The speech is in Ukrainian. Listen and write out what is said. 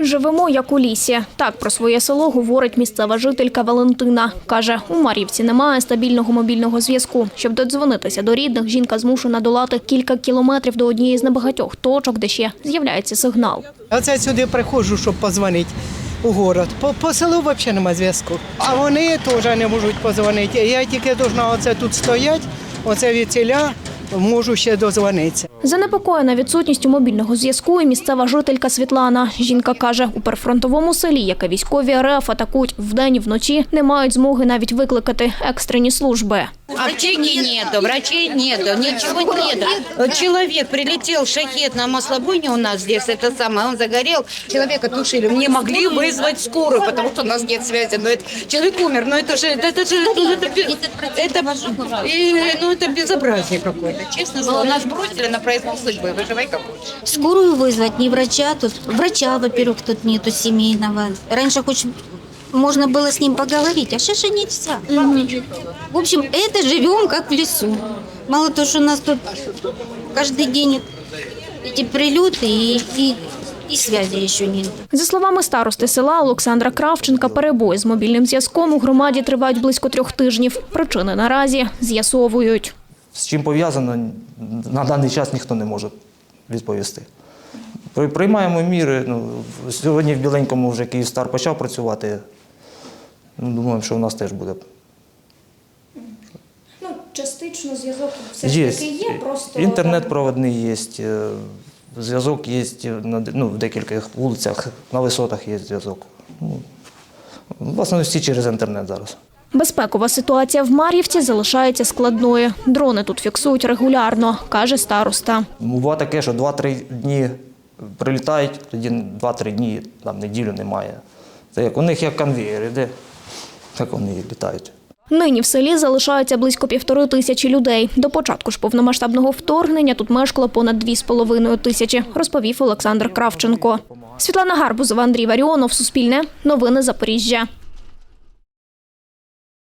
Живемо як у лісі. Так про своє село говорить місцева жителька Валентина. Каже, у Мар'ївці немає стабільного мобільного зв'язку. Щоб додзвонитися до рідних, жінка змушена долати кілька кілометрів до однієї з небагатьох точок, де ще з'являється сигнал. Оце сюди приходжу, щоб позвонити у город. По, по селу взагалі немає зв'язку. А вони теж не можуть позвонити. Я тільки должна оце тут стояти, оце від ціля можу ще дозвонитися. Занепокоєна відсутністю мобільного зв'язку і місцева жителька Світлана. Жінка каже, у прифронтовому селі, яке військові РФ атакують вдень і вночі, не мають змоги навіть викликати екстрені служби. Аптеки нету, врачей нету, ничего нету. Человек прилетел, шахет на маслобойне у нас здесь, это самое, он загорел, человека тушили. Не могли вызвать скорую, потому что у нас нет связи. Но это, человек умер, но это же, это же, это, это, это, и, ну, это безобразие какое-то, честно слово. Нас бросили на произвол судьбы, выживай как хочешь. Скорую вызвать, не врача тут. Врача, во-первых, тут нету семейного. Раньше хоть можно было с ним поговорить, а сейчас же нельзя. В общем, это живем как в лесу. Мало того, что у нас тут каждый день эти прилеты и, и, и связи еще нет. За словами старости села Олександра Кравченка, перебої з мобільним зв'язком у громаді тривають близько трьох тижнів. Причини наразі з'ясовують. З чим пов'язано, на даний час ніхто не може відповісти. Приймаємо міри. Ну, сьогодні в Біленькому вже Київстар почав працювати. Ну, думаємо, що у нас теж буде. Ну, частично зв'язок все Є. просто. Інтернет проводний є, е, зв'язок є на ну, в декількох вулицях, на висотах є зв'язок. Ну, власне, всі через інтернет зараз. Безпекова ситуація в Мар'ївці залишається складною. Дрони тут фіксують регулярно, каже староста. Буває таке, що 2-3 дні прилітають, тоді 2-3 дні, там неділю немає. Це як у них як конвеєр іде, так вони літають. Нині в селі залишається близько півтори тисячі людей. До початку ж повномасштабного вторгнення тут мешкало понад дві з половиною тисячі, розповів Олександр Кравченко. Світлана Гарбузова, Андрій Варіонов, Суспільне, Новини Запоріжжя.